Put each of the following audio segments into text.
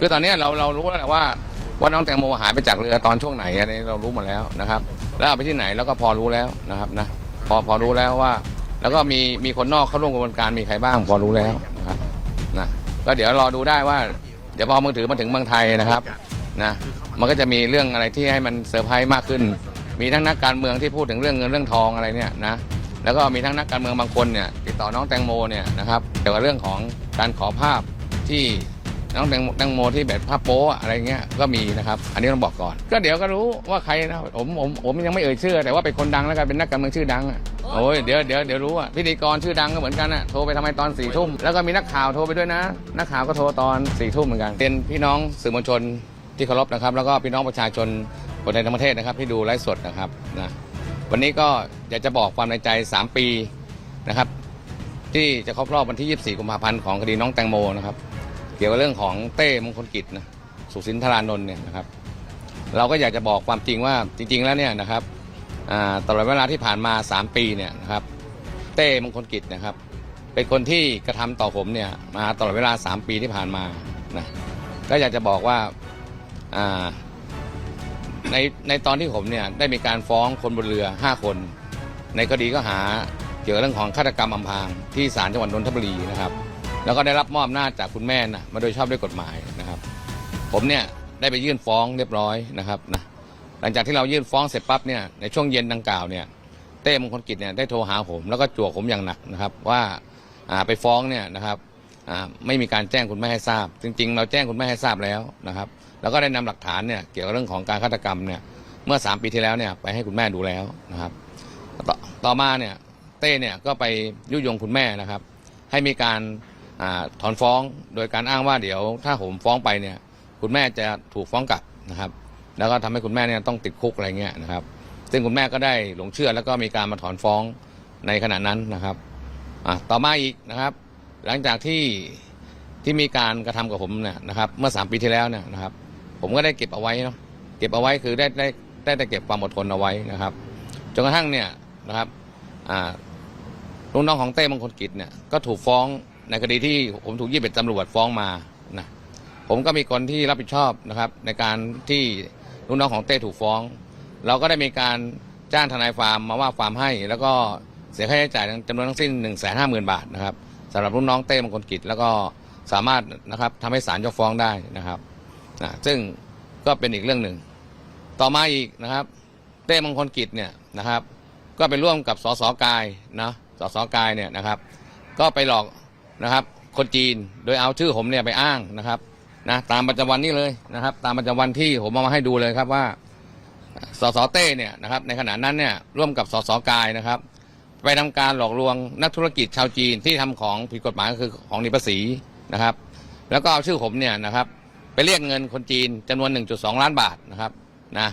คือตอนนี้เราเรารู้แล้วแหละว่าว่าน้องแตงโมหายไปจากเรือตอนช่วงไหนอะไรเรารู้หมดแล้วนะครับ แล้วเอาไปที่ไหนแล้วก็พอรู้แล้วนะครับนะพอพอรู้แล้วว่า แล้วก็มีมีคนนอกเข้าร่วมกระบวนการมีใครบ้างพอรู้แล้วนะครับนะก็เดี๋ยวรอดูได้ว่า เดี๋ยวพอมือถือมาถึงเมืองไทยนะครับนะมันก็จะมีเรื่องอะไรที่ให้มันเซอร์ไพรส์มากขึ้น มีทั้งนักการเมืองที่พูดถึงเรื่องเงินเรื่องทองอะไรเนี่ยนะแล้วก็มีทั้งนักการเมืองบางคนเนี่ยติดต่อน้องแตงโมเนี่ยนะครับเกี่ยวกับเรื่องของการขอภาพที่ น้องแตงโมแตงโมที่แบบภาพโป๊ะอะไรเงี้ยก็มีนะครับ อันนี้ต้องบอกก่อน ก็เดี๋ยวก็รู้ว่าใครนะผมผมผมยังไม่เอ่ยชื่อ แต่ว่าเป็นคนดังแล้วกันเป็นนักการเมืองชื่อดังอะโอ้ยเดี๋ยวเดี๋ยวเดี๋ยวรู้อะพิธีกรชื่อดังก็เหมือนกันอะโทรไปทำไมตอนสี่ทุ่มแล้วก็มีนักข่าวโทรไปด้วยนะ นักข่าวก็โทรตอนสี่ทุ่มเหมือนกันเป็นพี่น้องสื่อมวลชนที่เคารพนะครับ แล้วก็พี่น้องประชาชนคนในทั้งประเทศนะครับ ที่ดูไลฟ์สดนะครับนะวันนี้ก็อยากจะบอกความในใจ 3 ปีนะครับ ที่จะครบรอบวันที่ 24 กุมภาพันธ์ของคดีน้องแตงโมนะครับ เกี่ยวกับเรื่องของเต้มงคลกิจนะสุสินทรานนท์เนี่ยนะครับ เราก็อยากจะบอกความจริงว่าจริง ๆ แล้วเนี่ยนะครับตลอดเวลาที่ผ่านมา 3 ปีเนี่ยนะครับ เต้มงคลกิจนะครับ เป็นคนที่กระทำต่อผมเนี่ยมาตลอดเวลา 3 ปีที่ผ่านมานะก็อยากจะบอกว่าอ่าในในตอนที่ผมเนี่ยได้มีการฟ้องคนบนเรือ 5 คน ในคดีก็หาเกี่ยวกับเรื่องของฆาตกรรมอำพรางที่ศาลจังหวัดนนทบุรีนะครับ แล้วก็ได้รับมอบอำนาจจากคุณแม่นะมาโดยชอบด้วยกฎหมายนะครับ ผมเนี่ยได้ไปยื่นฟ้องเรียบร้อยนะครับนะหลังจากที่เรายื่นฟ้องเสร็จปั๊บเนี่ยในช่วงเย็นดังกล่าวเนี่ยเต้มงคลกิจเนี่ยได้โทรหาผม แล้วก็จวกผมอย่างหนักนะครับว่าไปฟ้องเนี่ยนะครับไม่มีการแจ้งคุณแม่ให้ทราบ จริง ๆ เราแจ้งคุณแม่ให้ทราบแล้วนะครับ แล้วก็ได้นำหลักฐานเนี่ยเกี่ยวกับเรื่องของการฆาตกรรมเนี่ยเมื่อ 3 ปีที่แล้วเนี่ยไปให้คุณแม่ดูแล้วนะครับต่อต่อมาเนี่ยเต้เนี่ยก็ไปยุยงคุณแม่นะครับ ให้มีการ ถอนฟ้องโดยการอ้างว่าเดี๋ยวถ้าผมฟ้องไปเนี่ย คุณแม่จะถูกฟ้องกลับนะครับ แล้วก็ทำให้คุณแม่เนี่ยต้องติดคุกอะไรเงี้ยนะครับ ซึ่งคุณแม่ก็ได้หลงเชื่อแล้วก็มีการมาถอนฟ้องในขณะนั้นนะครับต่อมาอีกนะครับ หลังจากที่ที่มีการกระทำกับผมเนี่ยนะครับ เมื่อสามปีที่แล้วเนี่ยนะครับ ผมก็ได้เก็บเอาไว้เนาะเก็บเอาไว้คือได้ได้ได้แต่เก็บความอดทนเอาไว้นะครับจนกระทั่งเนี่ยนะครับลูกน้องของเต้มงคลกิจเนี่ยก็ถูกฟ้อง ในคดีที่ผมถูกยี่สิบตำรวจฟ้องมานะผมก็มีคนที่รับผิดชอบนะครับในการที่ลูกน้องของเต้ถูกฟ้อง เราก็ได้มีการจ้างทนายฟาร์มมาว่าฟามให้ แล้วก็เสียค่าใช้จ่ายจำนวนทั้งสิ้น1นึ่งแสนห้าหมื่นบาทนะครับสำหรับลูกน้องเต้มงคลกิจ แล้วก็สามารถนะครับทำให้ศาลยกฟ้องได้นะครับนะซึ่งก็เป็นอีกเรื่องหนึ่ง ต่อมาอีกนะครับ เต้มงคลกิจเนี่ยนะครับ ก็ไปร่วมกับสสกายนะสสกายเนี่ยนะครับ ก็ไปหลอก นะครับ คนจีนโดยเอาชื่อผมเนี่ยไปอ้างนะครับนะตามประจำวันนี้เลยนะครับ ตามประจำวันที่ผมเอามาให้ดูเลยครับว่าสสเต้เนี่ยนะครับในขณะนั้นเนี่ยร่วมกับสสกายนะครับ ไปทำการหลอกลวงนักธุรกิจชาวจีนที่ทำของผิดกฎหมายก็คือของหนีภาษีนะครับ แล้วก็เอาชื่อผมเนี่ยนะครับ ไปเรียกเงินคนจีนจำนวน 1.2 ล้านบาทนะครับนะ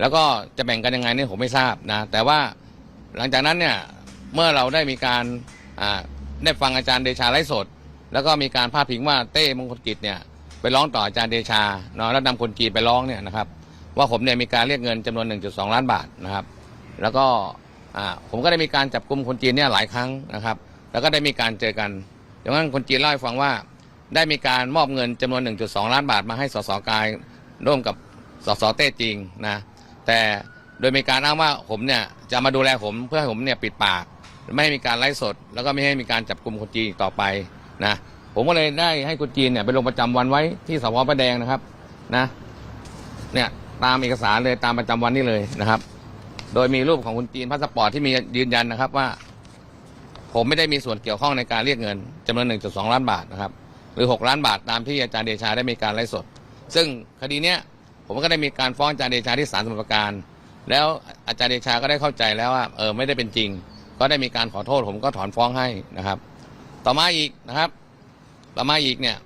แล้วก็จะแบ่งกันยังไงเนี่ยผมไม่ทราบนะแต่ว่าหลังจากนั้นเนี่ยเมื่อเราได้มีการอ่า ได้ฟังอาจารย์เดชาไลฟ์สด แล้วก็มีการพาดพิงว่าเต้มงคลกิจเนี่ยไปร้องต่ออาจารย์เดชาเนาะแล้วนำคนจีนไปร้องเนี่ยนะครับว่าผมเนี่ยมีการเรียกเงินจำนวน 1.2 ล้านบาทนะครับ แล้วก็ผมก็ได้มีการจับกลุ่มคนจีนเนี่ยหลายครั้งนะครับ แล้วก็ได้มีการเจอกันดังนั้นคนจีนเล่าให้ฟังว่าได้มีการมอบเงินจำนวน 1.2 ล้านบาทมาให้สสกายร่วมกับสสเต้จริงนะแต่โดยมีการอ้างว่าผมเนี่ยจะมาดูแลผมเพื่อให้ผมเนี่ยปิดปาก ไม่ให้มีการไลฟ์สด แล้วก็ไม่ให้มีการจับกลุ่มคนจีนอีกต่อไปนะผมก็เลยได้ให้คนจีนเนี่ยไปลงประจำวันไว้ที่สพพระแดงนะครับนะเนี่ยตามเอกสารเลยตามประจำวันนี่เลยนะครับ โดยมีรูปของคุณจีนพาสปอร์ตที่มียืนยันนะครับว่า ผมไม่ได้มีส่วนเกี่ยวข้องในการเรียกเงินจำนวน1.2ล้านบาทนะครับหรือ6ล้านบาทตามที่อาจารย์เดชาได้มีการไลฟ์สด ซึ่งคดีเนี้ยผมก็ได้มีการฟ้องอาจารย์เดชาที่ศาลสมุทรปราการ แล้วอาจารย์เดชาก็ได้เข้าใจแล้วว่าเออไม่ได้เป็นจริง ก็ได้มีการขอโทษผมก็ถอนฟ้องให้นะครับ ต่อมาอีกนะครับ ต่อมาอีกเนี่ย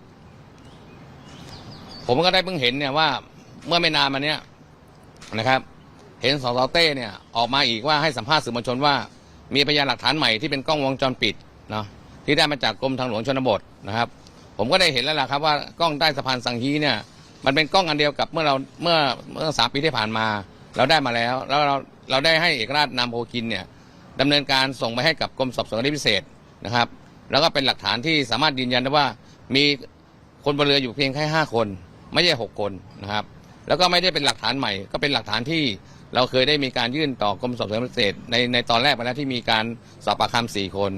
ผมก็ได้เพิ่งเห็นเนี่ยว่าเมื่อไม่นานมาเนี้ยนะครับ เห็นสสเต้เนี่ยออกมาอีกว่าให้สัมภาษณ์สื่อมวลชนว่า มีพยานหลักฐานใหม่ที่เป็นกล้องวงจรปิดเนาะที่ได้มาจากกรมทางหลวงชนบทนะครับ ผมก็ได้เห็นแล้วล่ะครับว่ากล้องใต้สะพานสังฮีเนี่ย มันเป็นกล้องอันเดียวกับเมื่อเราเมื่อเมื่อสามปีที่ผ่านมา เราได้มาแล้ว แล้วเราเราได้ให้เอกราชนามโพคินเนี่ย ดำเนินการส่งไปให้กับกรมสอบสวนคดีพิเศษนะครับ แล้วก็เป็นหลักฐานที่สามารถยืนยันได้ว่ามีคนบนเรืออยู่เพียงแค่ห้าคน ไม่ใช่หกคนนะครับ แล้วก็ไม่ได้เป็นหลักฐานใหม่ ก็เป็นหลักฐานที่เราเคยได้มีการยื่นต่อกรมสอบสวนพิเศษในในตอนแรกไปแล้วที่มีการสอบปากคำสี่คน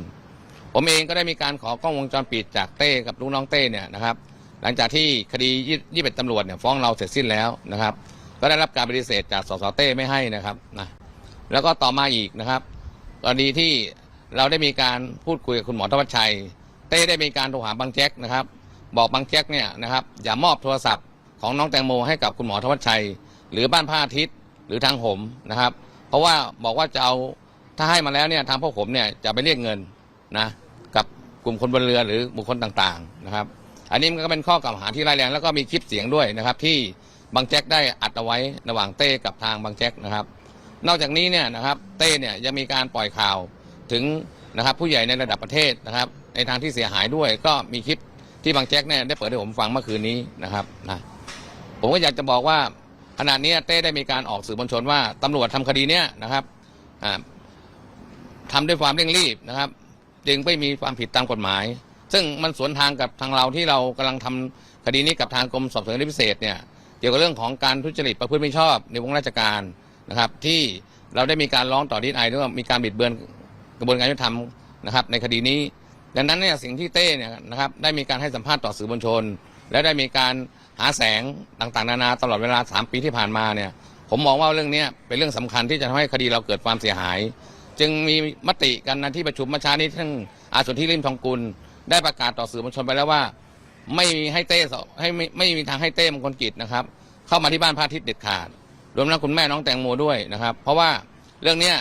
ผมเองก็ได้มีการขอกล้องวงจรปิดจากเต้กับลูกน้องเต้เนี่ยนะครับ หลังจากที่คดียี่สิบตำรวจเนี่ยฟ้องเราเสร็จสิ้นแล้วนะครับ ก็ได้รับการปฏิเสธจากสสเต้ไม่ให้นะครับนะแล้วก็ต่อมาอีกนะครับ กรณีที่เราได้มีการพูดคุยกับคุณหมอธวัชชัยเต้ได้มีการโทรหาบางแจ็คนะครับ บอกบางแจ็คเนี่ยนะครับอย่ามอบโทรศัพท์ของน้องแตงโมให้กับคุณหมอธวัชชัย หรือบ้านพระอาทิตย์หรือทางผมนะครับ เพราะว่าบอกว่าจะเอาถ้าให้มาแล้วเนี่ยทางพวกผมเนี่ยจะไปเรียกเงินนะกับกลุ่มคนบนเรือหรือบุคคลต่างๆนะครับ อันนี้มันก็เป็นข้อกล่าวหาที่ร้ายแรงแล้วก็มีคลิปเสียงด้วยนะครับ ที่บางแจ็คได้อัดเอาไว้ระหว่างเต้กับทางบางแจ็คนะครับ นอกจากนี้เนี่ยนะครับเต้เนี่ยยังมีการปล่อยข่าวถึงนะครับผู้ใหญ่ในระดับประเทศนะครับในทางที่เสียหายด้วยก็มีคลิปที่บางแจ็คเนี่ยได้เปิดให้ผมฟังเมื่อคืนนี้นะครับนะผมก็อยากจะบอกว่าขณะนี้เต้ได้มีการออกสื่อมวลชนว่าตำรวจทำคดีเนี้ยนะครับอ่าทำด้วยความเร่งรีบนะครับ จึงไม่มีความผิดตามกฎหมาย ซึ่งมันสวนทางกับทางเราที่เรากำลังทำคดีนี้กับทางกรมสอบสวนพิเศษเนี่ยเกี่ยวกับเรื่องของการทุจริตประพฤติไม่ชอบในวงราชการ นะครับ ที่เราได้มีการร้องต่อดีไอด้วยว่ามีการบิดเบือนกระบวนการยุติธรรมนะครับ ในคดีนี้ ดังนั้นเนี่ยสิ่งที่เต้เนี่ยนะครับได้มีการให้สัมภาษณ์ต่อสื่อมวลชน และได้มีการหาแสงต่างๆ นานาตลอดเวลา 3 ปีที่ผ่านมาเนี่ยผมมองว่าเรื่องนี้เป็นเรื่องสำคัญที่จะทำให้คดีเราเกิดความเสียหาย จึงมีมติกันในที่ประชุมเมื่อเช้านี้ทั้งอาสนที่ริมทองกุล ได้ประกาศต่อสื่อมวลชนไปแล้วว่า ไม่มีให้เต้สให้ไม่ไม่มีทางให้เต้มงคลกิจนะครับ เข้ามาที่บ้านพระอาทิตย์เด็ดขาด รวมทั้งคุณแม่น้องแตงโมด้วยนะครับ เพราะว่าเรื่องเนี้ย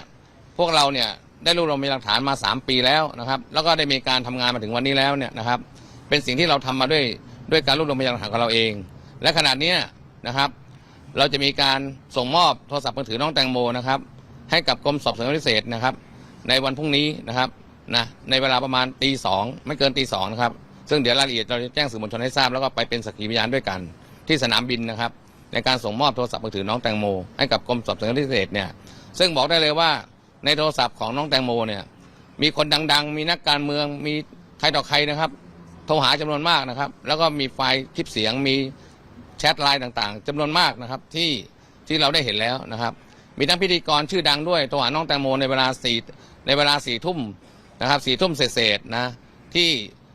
พวกเราเนี่ยได้รวบรวมมีหลักฐานมา 3 ปีแล้วนะครับ แล้วก็ได้มีการทำงานมาถึงวันนี้แล้วเนี่ยนะครับ เป็นสิ่งที่เราทำมาด้วยด้วยการรวบรวมพยานหลักฐานของเราเอง และขณะเนี้ยนะครับ เราจะมีการส่งมอบโทรศัพท์มือถือน้องแตงโมนะครับ ให้กับกรมสอบสวนพิเศษนะครับ ในวันพรุ่งนี้นะครับนะในเวลาประมาณตีสองไม่เกินตีสองนะครับซึ่งเดี๋ยวรายละเอียดเราจะแจ้งสื่อมวลชนให้ทราบแล้วก็ไปเป็นสักขีพยานด้วยกัน ที่สนามบินนะครับ ในการส่งมอบโทรศัพท์มือถือน้องแตงโมให้กับกรมสอบสวนคดีพิเศษเนี่ยซึ่งบอกได้เลยว่าในโทรศัพท์ของน้องแตงโมเนี่ยมีคนดัง ๆ มีนักการเมืองมีใครต่อใครนะครับ โทรหาจำนวนมากนะครับ แล้วก็มีไฟล์คลิปเสียงมีแชทไลน์ต่างๆจำนวนมากนะครับที่ที่เราได้เห็นแล้วนะครับ มีทั้งพิธีกรชื่อดังด้วยโทรหาน้องแตงโมในเวลาสี่ในเวลาสี่ทุ่มนะครับสี่ทุ่มเศษๆนะที่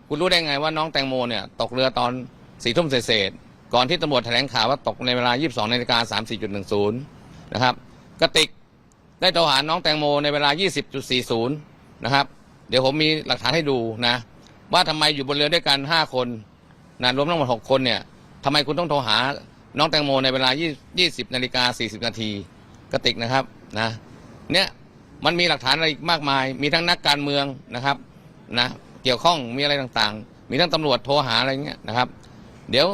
คุณรู้ได้ไงว่าน้องแตงโมเนี่ยตกเรือตอนสี่ทุ่มเศษๆ ก่อนที่ตำรวจแถลงข่าวว่าตกในเวลา 22นาฬิกา34.10 นะครับกระติกได้โทรหาน้องแตงโมในเวลา 20.40 นะครับ เดี๋ยวผมมีหลักฐานให้ดูนะ ว่าทำไมอยู่บนเรือด้วยกัน 5 คนนะรวมทั้งหมด 6 คนเนี่ยทำไมคุณต้องโทรหาน้องแตงโมในเวลา 20นาฬิกา40 นาทีกระติกนะครับนะเนี่ยมันมีหลักฐานอะไรอีกมากมาย มีทั้งนักการเมืองนะครับนะเกี่ยวข้องมีอะไรต่างๆ มีทั้งตำรวจโทรหาอะไรเงี้ยนะครับ เดี๋ยว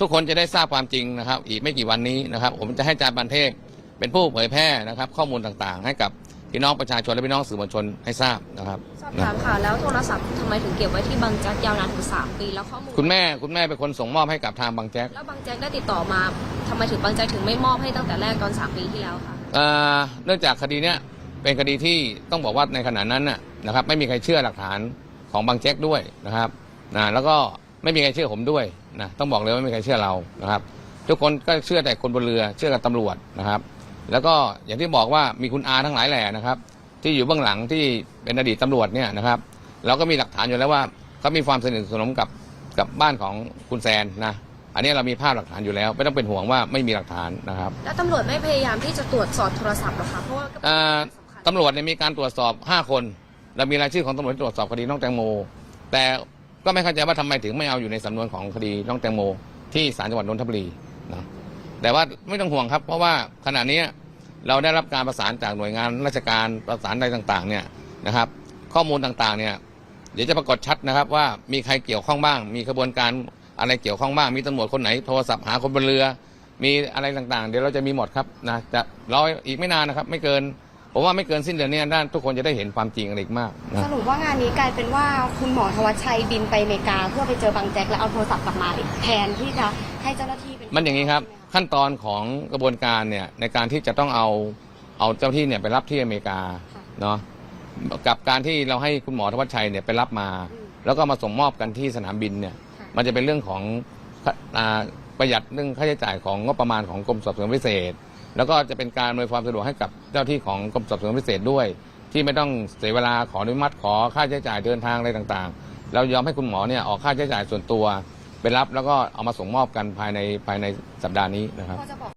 ทุกคนจะได้ทราบความจริงนะครับ อีกไม่กี่วันนี้นะครับ ผมจะให้อาจารย์บันเทพเป็นผู้เผยแพร่นะครับ ข้อมูลต่างๆ ให้กับพี่น้องประชาชนและพี่น้องสื่อมวลชนให้ทราบนะครับสอบถามค่ะแล้วโทรศัพท์ทำไมถึงเก็บไว้ที่บางแจ็คยาวนานถึง3ปีแล้วข้อมูลคุณแม่คุณแม่เป็นคนส่งมอบให้กับทางบางแจ๊กแล้วบางแจ็คได้ติดต่อมาทำไมถึงบางแจ็คถึงไม่มอบให้ตั้งแต่แรกตอน3ปีที่แล้วคะเอ่อเนื่องจากคดีเนี้ยเป็นคดีที่ต้องบอกว่าในขณะนั้นน่ะนะครับไม่มีใครเชื่อหลักฐานของบางแจ็คด้วยนะครับนะแล้วก็ไม่มีใครเชื่อผมด้วย นะต้องบอกเลยว่าไม่มีใครเชื่อเรานะครับ ทุกคนก็เชื่อแต่คนบนเรือเชื่อกับตำรวจนะครับ แล้วก็อย่างที่บอกว่ามีคุณอาทั้งหลายแหล่นะครับ ที่อยู่เบื้องหลังที่เป็นอดีตตำรวจเนี่ยนะครับ เราก็มีหลักฐานอยู่แล้วว่าเขามีความสนิทสนมกับกับบ้านของคุณแซนนะอันนี้เรามีภาพหลักฐานอยู่แล้ว ไม่ต้องเป็นห่วงว่าไม่มีหลักฐานนะครับ แล้วตำรวจไม่พยายามที่จะตรวจสอบโทรศัพท์หรอคะเพราะว่าก็เป็นเอ่อสำคัญ ตำรวจเนี่ยมีการตรวจสอบ 5 คน เรามีรายชื่อของตำรวจที่ตรวจสอบคดีน้องแตงโม แต่ ก็ไม่เข้าใจว่าทำไมถึงไม่เอาอยู่ในสำนวนของคดีน้องแตงโม ที่ศาลจังหวัดนนทบุรีนะแต่ว่าไม่ต้องห่วงครับ เพราะว่าขณะนี้เราได้รับการประสานจากหน่วยงานราชการประสานใดต่างๆเนี่ยนะครับ ข้อมูลต่างๆเนี่ยเดี๋ยวจะปรากฏชัดนะครับ ว่ามีใครเกี่ยวข้องบ้าง มีขบวนการอะไรเกี่ยวข้องบ้าง มีตำรวจคนไหนโทรศัพท์หาคนบนเรือ มีอะไรต่างๆ เดี๋ยวเราจะมีหมดครับนะจะรออีกไม่นานนะครับ ไม่เกิน ผมว่าไม่เกินสิ้นเดือนนี้ด้านทุกคนจะได้เห็นความจริงอะไรอีกมากนะ สรุปว่างานนี้กลายเป็นว่าคุณหมอธวัชชัยบินไปอเมริกา เพื่อไปเจอบางแจ็คแล้วเอาโทรศัพท์กลับมาแทนที่จะให้เจ้าหน้าที่เป็นมันอย่างนี้ครับ ขั้นตอนของกระบวนการเนี่ยในการที่จะต้องเอาเอาเจ้าที่เนี่ยไปรับที่อเมริกาเนาะกับการที่เราให้คุณหมอธวัชชัยเนี่ยไปรับมา แล้วก็มาส่งมอบกันที่สนามบินเนี่ยมันจะเป็นเรื่องของอ่าประหยัดเรื่องค่าใช้จ่ายของงบประมาณของกรมสอบสวนพิเศษ แล้วก็จะเป็นการอำนวยความสะดวกให้กับเจ้าที่ของกรมสอบสวนพิเศษด้วย ที่ไม่ต้องเสียเวลาขออนุมัติขอค่าใช้จ่ายเดินทางอะไรต่างๆ เรายอมให้คุณหมอเนี่ยออกค่าใช้จ่ายส่วนตัวไปรับแล้วก็เอามาส่งมอบกันภายในภายในสัปดาห์นี้นะครับ